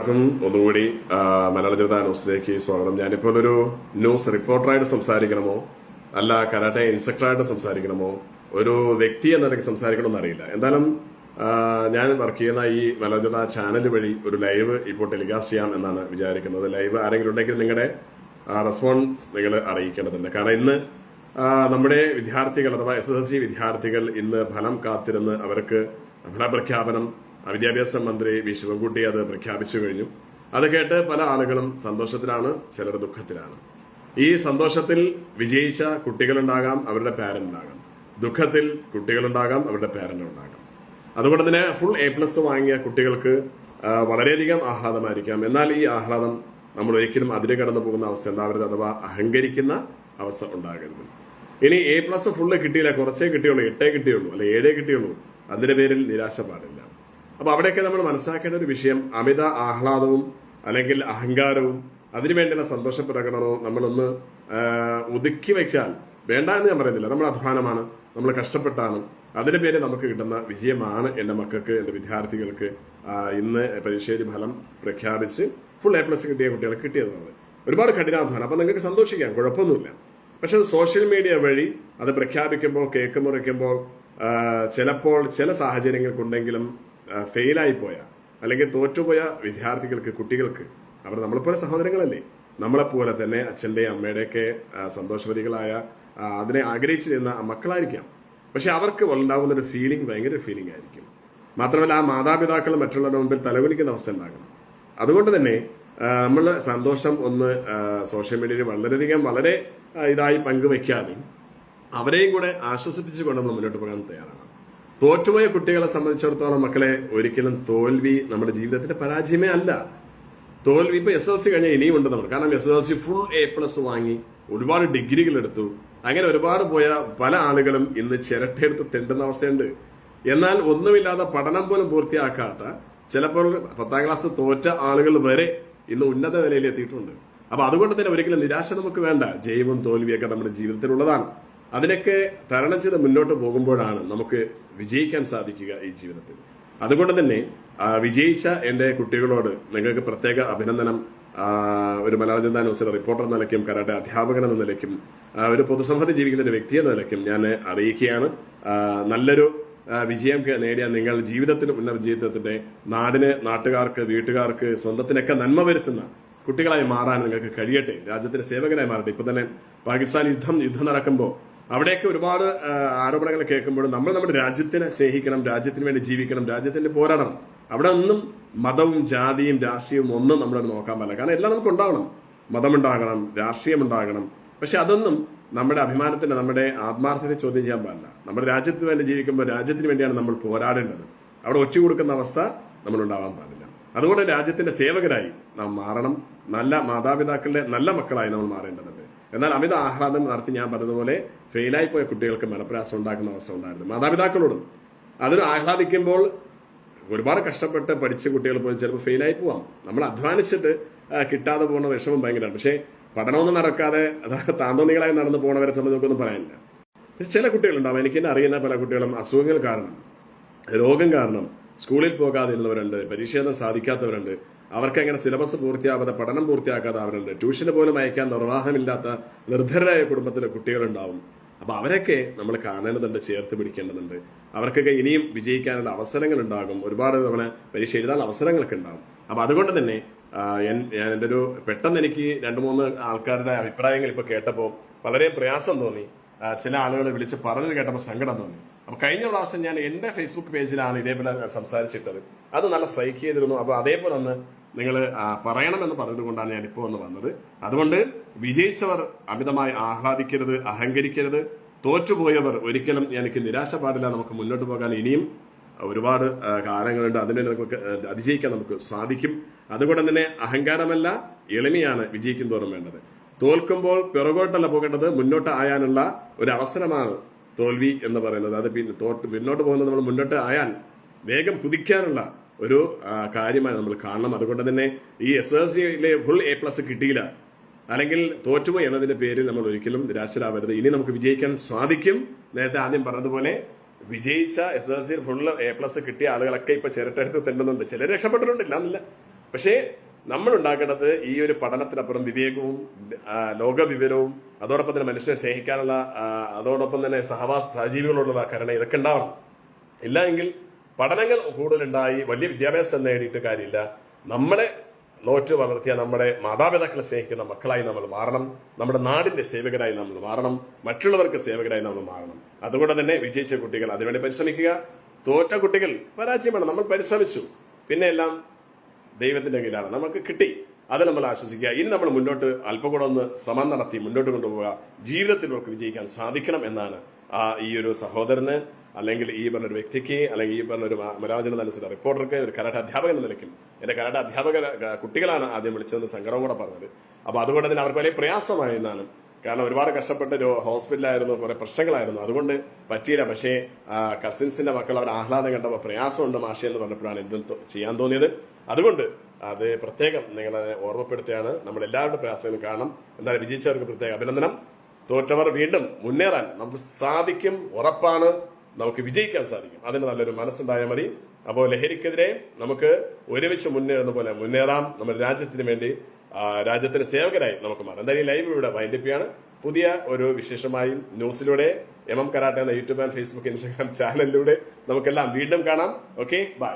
ഒന്നുകൂടി മലയാള ജനത ന്യൂസിലേക്ക് സ്വാഗതം. ഞാനിപ്പോൾ ഒരു ന്യൂസ് റിപ്പോർട്ടറായിട്ട് സംസാരിക്കണമോ? അല്ല കരാട്ടെ ഇൻസ്ട്രക്ടറായിട്ട് സംസാരിക്കണമോ? ഒരു വ്യക്തി എന്ന നിലയ്ക്ക് സംസാരിക്കണമെന്ന് അറിയില്ല. എന്തായാലും ഞാൻ വർക്ക് ചെയ്യുന്ന ഈ മലയാള ജനത ചാനൽ വഴി ഒരു ലൈവ് ഇപ്പോൾ ടെലികാസ്റ്റ് ചെയ്യാം എന്നാണ് വിചാരിക്കുന്നത്. ലൈവ് ആരെങ്കിലും ഉണ്ടെങ്കിൽ നിങ്ങളുടെ റെസ്പോൺസ് നിങ്ങൾ അറിയിക്കേണ്ടതുണ്ട്. കാരണം ഇന്ന് നമ്മുടെ വിദ്യാർത്ഥികൾ അഥവാ എസ് എസ് എൽ സി വിദ്യാർത്ഥികൾ ഇന്ന് ഫലം കാത്തിരുന്ന് അവർക്ക് ഫലപ്രഖ്യാപനം വിദ്യാഭ്യാസ മന്ത്രി വി. ശിവൻകുട്ടി അത് പ്രഖ്യാപിച്ചു കഴിഞ്ഞു. അത് കേട്ട് പല ആളുകളും സന്തോഷത്തിലാണ് ചിലർ ദുഃഖത്തിലാണ്. ഈ സന്തോഷത്തിൽ വിജയിച്ച കുട്ടികളുണ്ടാകാം അവരുടെ പാരന്റ് ഉണ്ടാകാം ദുഃഖത്തിൽ കുട്ടികളുണ്ടാകാം അവരുടെ പാരന്റ് ഉണ്ടാകാം അതുകൊണ്ട് തന്നെ ഫുൾ എ പ്ലസ് വാങ്ങിയ കുട്ടികൾക്ക് വളരെയധികം ആഹ്ലാദമായിരിക്കാം. എന്നാൽ ഈ ആഹ്ലാദം നമ്മൾ ഒരിക്കലും അതിര് കടന്നു പോകുന്ന അവസ്ഥ ഉണ്ടാവരുത് അഥവാ അഹങ്കരിക്കുന്ന അവസ്ഥ ഉണ്ടാകരുത്. ഇനി എ പ്ലസ് ഫുള്ള് കിട്ടിയില്ല കുറച്ചേ കിട്ടിയുള്ളൂ എട്ടേ കിട്ടിയുള്ളൂ അല്ലെ ഏഴേ കിട്ടിയുള്ളൂ അതിന്റെ പേരിൽ നിരാശ പാടില്ല അപ്പൊ അവിടെയൊക്കെ നമ്മൾ മനസ്സിലാക്കേണ്ട ഒരു വിഷയം അമിത ആഹ്ലാദവും അല്ലെങ്കിൽ അഹങ്കാരവും അതിനുവേണ്ടിയുള്ള സന്തോഷ പ്രകടനവും നമ്മളൊന്ന് ഒതുക്കി വെച്ചാൽ വേണ്ട എന്ന് ഞാൻ പറയുന്നില്ല. നമ്മൾ അധ്വാനമാണ് നമ്മൾ കഷ്ടപ്പെട്ടാണ്. അതിന്റെ പേര് നമുക്ക് കിട്ടുന്ന വിജയമാണ് എന്റെ മക്കൾക്ക് എന്റെ വിദ്യാർത്ഥികൾക്ക് ഇന്ന് പരീക്ഷയുടെ ഫലം പ്രഖ്യാപിച്ച് ഫുൾ എ പ്ലസ് കിട്ടിയ കുട്ടികൾക്ക് കിട്ടിയതാണ്. ഒരുപാട് കഠിനാധ്വാനം. അപ്പൊ നിങ്ങൾക്ക് സന്തോഷിക്കാം കുഴപ്പമൊന്നുമില്ല. പക്ഷെ സോഷ്യൽ മീഡിയ വഴി അത് പ്രഖ്യാപിക്കുമ്പോൾ കേക്ക് മുറിക്കുമ്പോൾ ചിലപ്പോൾ ചില സാഹചര്യങ്ങൾക്കുണ്ടെങ്കിലും ഫെയിലായി പോയ അല്ലെങ്കിൽ തോറ്റുപോയ വിദ്യാർത്ഥികൾക്ക് കുട്ടികൾക്ക് അവർ നമ്മളെപ്പോലെ സഹോദരങ്ങളല്ലേ? നമ്മളെപ്പോലെ തന്നെ അച്ഛന്റെയും അമ്മയുടെയൊക്കെ സന്തോഷവതികളായ അതിനെ ആഗ്രഹിച്ചു ചെയ്യുന്ന മക്കളായിരിക്കാം. പക്ഷെ അവർക്ക് ഉണ്ടാകുന്ന ഒരു ഫീലിംഗ് ഭയങ്കര ഫീലിംഗ് ആയിരിക്കും. മാത്രമല്ല ആ മാതാപിതാക്കൾ മറ്റുള്ളവരുടെ മുമ്പിൽ തലകുലിക്കുന്ന അവസ്ഥ ഉണ്ടാകണം അതുകൊണ്ട് തന്നെ നമ്മൾ സന്തോഷം ഒന്ന് സോഷ്യൽ മീഡിയയിൽ വളരെയധികം വളരെ ഇതായി പങ്കുവെക്കാതെ അവരെയും കൂടെ ആശ്വസിപ്പിച്ചുകൊണ്ട് നമ്മൾ മുന്നോട്ട് പോകാൻ തയ്യാറാണ്. തോറ്റുപോയ കുട്ടികളെ സംബന്ധിച്ചിടത്തോളം മക്കളെ ഒരിക്കലും തോൽവി നമ്മുടെ ജീവിതത്തിന്റെ പരാജയമേ അല്ല. തോൽവി ഇപ്പൊ എസ് എൽ സി കഴിഞ്ഞാൽ ഇനിയും ഉണ്ട് നമ്മൾ കാരണം S L C full A plus വാങ്ങി ഒരുപാട് ഡിഗ്രികൾ എടുത്തു. അങ്ങനെ ഒരുപാട് പോയ പല ആളുകളും ഇന്ന് ചിരട്ടയെടുത്ത് തെണ്ടുന്ന അവസ്ഥയുണ്ട്. എന്നാൽ ഒന്നുമില്ലാതെ പഠനം പോലും പൂർത്തിയാക്കാത്ത ചിലപ്പോൾ പത്താം ക്ലാസ് തോറ്റ ആളുകൾ വരെ ഇന്ന് ഉന്നത നിലയിൽ എത്തിയിട്ടുണ്ട്. അപ്പൊ അതുകൊണ്ട് തന്നെ ഒരിക്കലും നിരാശ നമുക്ക് വേണ്ട. ജൈവം തോൽവിയൊക്കെ നമ്മുടെ ജീവിതത്തിലുള്ളതാണ്. അതിനൊക്കെ തരണം ചെയ്ത് മുന്നോട്ട് പോകുമ്പോഴാണ് നമുക്ക് വിജയിക്കാൻ സാധിക്കുക ഈ ജീവിതത്തിൽ. അതുകൊണ്ട് തന്നെ വിജയിച്ച എന്റെ കുട്ടികളോട് നിങ്ങൾക്ക് പ്രത്യേക അഭിനന്ദനം. ഒരു മലയാള ജനതാ ന്യൂസിലെ റിപ്പോർട്ടർ എന്ന നിലയ്ക്കും കരാട്ടെ അധ്യാപകൻ എന്ന നിലയ്ക്കും ഒരു പൊതുസമൂഹത്തിൽ ജീവിക്കുന്ന ഒരു വ്യക്തി എന്ന നിലയ്ക്കും ഞാൻ അറിയിക്കുകയാണ്. നല്ലൊരു വിജയം നേടിയ നിങ്ങൾ ജീവിതത്തിൽ ഉന്നത ജീവിതത്തിന്റെ നാടിന് നാട്ടുകാർക്ക് വീട്ടുകാർക്ക് സ്വന്തത്തിനൊക്കെ നന്മ വരുത്തുന്ന കുട്ടികളായി മാറാൻ നിങ്ങൾക്ക് കഴിയട്ടെ. രാജ്യത്തിന്റെ സേവകരായി മാറട്ടെ. ഇപ്പൊ തന്നെ പാകിസ്ഥാൻ യുദ്ധം യുദ്ധം നടക്കുമ്പോൾ അവിടെയൊക്കെ ഒരുപാട് ആരോപണങ്ങൾ കേൾക്കുമ്പോൾ നമ്മൾ നമ്മുടെ രാജ്യത്തിനെ സ്നേഹിക്കണം രാജ്യത്തിന് വേണ്ടി ജീവിക്കണം രാജ്യത്തിന്റെ പോരാടണം. അവിടെ ഒന്നും മതവും ജാതിയും രാഷ്ട്രീയവും ഒന്നും നമ്മൾ നോക്കാൻ പാടില്ല. കാരണം എല്ലാം നമുക്ക് ഉണ്ടാവണം. മതമുണ്ടാകണം രാഷ്ട്രീയം ഉണ്ടാകണം പക്ഷെ അതൊന്നും നമ്മുടെ അഭിമാനത്തിന് നമ്മുടെ ആത്മാർത്ഥത്തെ ചോദ്യം ചെയ്യാൻ പാടില്ല. നമ്മുടെ രാജ്യത്തിന് വേണ്ടി ജീവിക്കുമ്പോൾ രാജ്യത്തിന് വേണ്ടിയാണ് നമ്മൾ പോരാടേണ്ടത്. അവിടെ ഒറ്റ കൊടുക്കുന്ന അവസ്ഥ നമ്മൾ ഉണ്ടാവാൻ പാടില്ല. അതുകൊണ്ട് രാജ്യത്തിന്റെ സേവകരായി നാം മാറണം. നല്ല മാതാപിതാക്കളുടെ നല്ല മക്കളായി നമ്മൾ മാറേണ്ടതുണ്ട്. എന്നാൽ അമിത ആഹ്ലാദം നടത്തി ഞാൻ പറഞ്ഞതുപോലെ ഫെയിലായി പോയ കുട്ടികൾക്ക് മനപ്രയാസം ഉണ്ടാക്കുന്ന അവസ്ഥ ഉണ്ടായിരുന്നു. മാതാപിതാക്കളോടും അതിന് ആഹ്ലാദിക്കുമ്പോൾ ഒരുപാട് കഷ്ടപ്പെട്ട് പഠിച്ച കുട്ടികൾ പോയി ചിലപ്പോൾ ഫെയിലായി പോവാം. നമ്മൾ അധ്വാനിച്ചിട്ട് കിട്ടാതെ പോകുന്ന വിഷമം ഭയങ്കരമാണ്. പക്ഷേ പഠനമൊന്നും നടക്കാതെ താന്തോന്നികളായി നടന്നു പോകുന്നവരെ സംബന്ധിച്ച് പറയാനില്ല. പക്ഷെ ചില കുട്ടികളുണ്ടാവും എനിക്ക് തന്നെ അറിയുന്ന പല കുട്ടികളും അസുഖങ്ങൾ കാരണം രോഗം കാരണം സ്കൂളിൽ പോകാതിരുന്നവരുണ്ട് പരീക്ഷ എഴുതാൻ സാധിക്കാത്തവരുണ്ട്. അവർക്ക് എങ്ങനെ സിലബസ് പൂർത്തിയാവാതെ പഠനം പൂർത്തിയാക്കാതെ അവരുണ്ട് ട്യൂഷന് പോലും അയക്കാൻ നിർവാഹമില്ലാത്ത നിർദ്ധരായ കുടുംബത്തിലെ കുട്ടികളുണ്ടാവും. അപ്പൊ അവരൊക്കെ നമ്മൾ കാണേണ്ടതുണ്ട് ചേർത്ത് പിടിക്കേണ്ടതുണ്ട്. അവർക്കൊക്കെ ഇനിയും വിജയിക്കാനുള്ള അവസരങ്ങൾ ഉണ്ടാകും. ഒരുപാട് തവണ പരീക്ഷ എഴുതാൻ അവസരങ്ങളൊക്കെ ഉണ്ടാകും. അപ്പൊ അതുകൊണ്ട് തന്നെ ഞാൻ എന്റെ ഒരു പെട്ടെന്ന് എനിക്ക് രണ്ട് മൂന്ന് ആൾക്കാരുടെ അഭിപ്രായങ്ങൾ ഇപ്പൊ കേട്ടപ്പോൾ വളരെ പ്രയാസം തോന്നി. ചില ആളുകൾ വിളിച്ച് പറഞ്ഞത് കേട്ടപ്പോൾ സങ്കടം തോന്നി. അപ്പൊ കഴിഞ്ഞ പ്രാവശ്യം ഞാൻ എന്റെ ഫേസ്ബുക്ക് പേജിലാണ് ഇതേപോലെ സംസാരിച്ചിട്ടത്. അത് നല്ല സ്ട്രൈക്ക് ചെയ്തിരുന്നു. അപ്പൊ അതേപോലെ ഒന്ന് നിങ്ങൾ പറയണമെന്ന് പറഞ്ഞതുകൊണ്ടാണ് ഞാൻ ഇപ്പോൾ ഒന്ന് വന്നത്. അതുകൊണ്ട് വിജയിച്ചവർ അമിതമായി ആഹ്ലാദിക്കരുത് അഹങ്കരിക്കരുത്. തോറ്റുപോയവർ ഒരിക്കലും എനിക്ക് നിരാശ പാടില്ല നമുക്ക് മുന്നോട്ട് പോകാൻ ഇനിയും ഒരുപാട് കാലങ്ങളുണ്ട്. അതിനെ നമുക്ക് അതിജയിക്കാൻ നമുക്ക് സാധിക്കും. അതുകൊണ്ട് തന്നെ അഹങ്കാരമല്ല എളിമയാണ് വിജയിക്കും തോറും വേണ്ടത്. തോൽക്കുമ്പോൾ പിറകോട്ടല്ല പോകേണ്ടത്. മുന്നോട്ട് ആയാനുള്ള ഒരു അവസരമാണ് തോൽവി എന്ന് പറയുന്നത്. അത് പിന്നെ തോട്ട് പിന്നോട്ട് പോകുന്നത് നമ്മൾ മുന്നോട്ട് ആയാൽ വേഗം കുതിക്കാനുള്ള ഒരു കാര്യമായി നമ്മൾ കാണണം. അതുകൊണ്ട് തന്നെ ഈ എസ് എസ് സിയിലെ ഫുൾ എ പ്ലസ് കിട്ടിയില്ല. അല്ലെങ്കിൽ തോറ്റുപോയി എന്നതിന്റെ പേരിൽ നമ്മൾ ഒരിക്കലും നിരാശരാവരുത്. ഇനി നമുക്ക് വിജയിക്കാൻ സാധിക്കും. നേരത്തെ ആദ്യം പറഞ്ഞതുപോലെ വിജയിച്ച S S C full A plus കിട്ടിയ ആളുകളൊക്കെ ഇപ്പൊ ചിരട്ടെടുത്ത് തെണ്ടുന്നുണ്ട്. ചിലർ രക്ഷപ്പെട്ടിട്ടുണ്ട് ഇല്ലാന്നില്ല. പക്ഷേ നമ്മൾ ഉണ്ടാക്കേണ്ടത് ഈ ഒരു പഠനത്തിനപ്പുറം വിവേകവും ലോകവിവരവും അതോടൊപ്പം തന്നെ മനുഷ്യനെ സ്നേഹിക്കാനുള്ള അതോടൊപ്പം തന്നെ സഹവാസ സഹജീവികളോടുള്ള കരുണ ഇതൊക്കെ ഉണ്ടാവണം. ഇല്ല എങ്കിൽ പഠനങ്ങൾ കൂടുതലുണ്ടായി വലിയ വിദ്യാഭ്യാസം നേടിയിട്ട് കാര്യമില്ല. നമ്മളെ നോറ്റ് വളർത്തിയ നമ്മുടെ മാതാപിതാക്കളെ സ്നേഹിക്കുന്ന മക്കളായി നമ്മൾ മാറണം. നമ്മുടെ നാടിന്റെ സേവകരായി നമ്മൾ മാറണം. മറ്റുള്ളവർക്ക് സേവകരായി നമ്മൾ മാറണം. അതുകൊണ്ട് തന്നെ വിജയിച്ച കുട്ടികൾ അതിനുവേണ്ടി പരിശ്രമിക്കുക. തോറ്റ കുട്ടികൾ പരാജയമാണ്. നമ്മൾ പരിശ്രമിച്ചു. പിന്നെ എല്ലാം ദൈവത്തിന്റെ കയ്യിലാണ്. നമുക്ക് കിട്ടി. അത് നമ്മൾ ആശ്വസിക്കുക. ഇനി നമ്മൾ മുന്നോട്ട് അല്പം കൂടെ ഒന്ന് ശ്രമം നടത്തി മുന്നോട്ട് കൊണ്ടുപോവുക. ജീവിതത്തിൽ നമുക്ക് വിജയിക്കാൻ സാധിക്കണം എന്നാണ് ആ ഈ ഒരു സഹോദരന് അല്ലെങ്കിൽ ഈ പറഞ്ഞ ഒരു വ്യക്തിക്ക് അല്ലെങ്കിൽ ഈ പറഞ്ഞ ഒരു മലയാള മനസ്സിലെ റിപ്പോർട്ടർക്ക് ഒരു കരാട്ട അധ്യാപകൻ എന്ന നിലയ്ക്കും എന്റെ കരാട്ട അധ്യാപക കുട്ടികളാണ് ആദ്യം വിളിച്ചതെന്ന് സങ്കടവും കൂടെ പറഞ്ഞത്. അപ്പോൾ അതുകൊണ്ട് തന്നെ അവർക്ക് വലിയ പ്രയാസമായി എന്നാണ് കാരണം ഒരുപാട് കഷ്ടപ്പെട്ട ഒരു ഹോസ്പിറ്റലായിരുന്നു കുറേ പ്രശ്നങ്ങളായിരുന്നു. അതുകൊണ്ട് പറ്റിയില്ല. പക്ഷേ കസിൻസിന്റെ മക്കൾ അവർ ആഹ്ലാദം കണ്ടപ്പോൾ പ്രയാസമുണ്ട് മാഷി എന്ന് പറഞ്ഞപ്പോഴാണ് ഇത് ചെയ്യാൻ തോന്നിയത്. അതുകൊണ്ട് അത് പ്രത്യേകം നിങ്ങളെ ഓർമ്മപ്പെടുത്തുകയാണ് നമ്മളെല്ലാവരുടെ പ്രയാസങ്ങളും കാണണം എന്തായാലും വിജയിച്ചവർക്ക് പ്രത്യേക അഭിനന്ദനം. തോറ്റവർ വീണ്ടും മുന്നേറാൻ നമുക്ക് സാധിക്കും ഉറപ്പാണ്. നമുക്ക് വിജയിക്കാൻ സാധിക്കും. അതിന് നല്ലൊരു മനസ്സുണ്ടായാൽ മതി. അപ്പോൾ ലഹരിക്കെതിരെ നമുക്ക് ഒരുമിച്ച് മുന്നേറുന്ന പോലെ മുന്നേറാം. നമ്മുടെ രാജ്യത്തിന് വേണ്ടി രാജ്യത്തിന്റെ രാജ്യത്തിന് സേവകരായി നമുക്ക് മാറാം. എന്തായാലും ലൈവ് ഇവിടെ വൈൻഡപ്പിയാണ് പുതിയ ഒരു വിശേഷമായും ന്യൂസിലൂടെ എം എം കരാട്ടെ എന്ന യൂട്യൂബ് ആൻഡ് ഫേസ്ബുക്ക് ഇൻസ്റ്റാഗ്രാം ചാനലിലൂടെ നമുക്കെല്ലാം വീണ്ടും കാണാം. Okay bye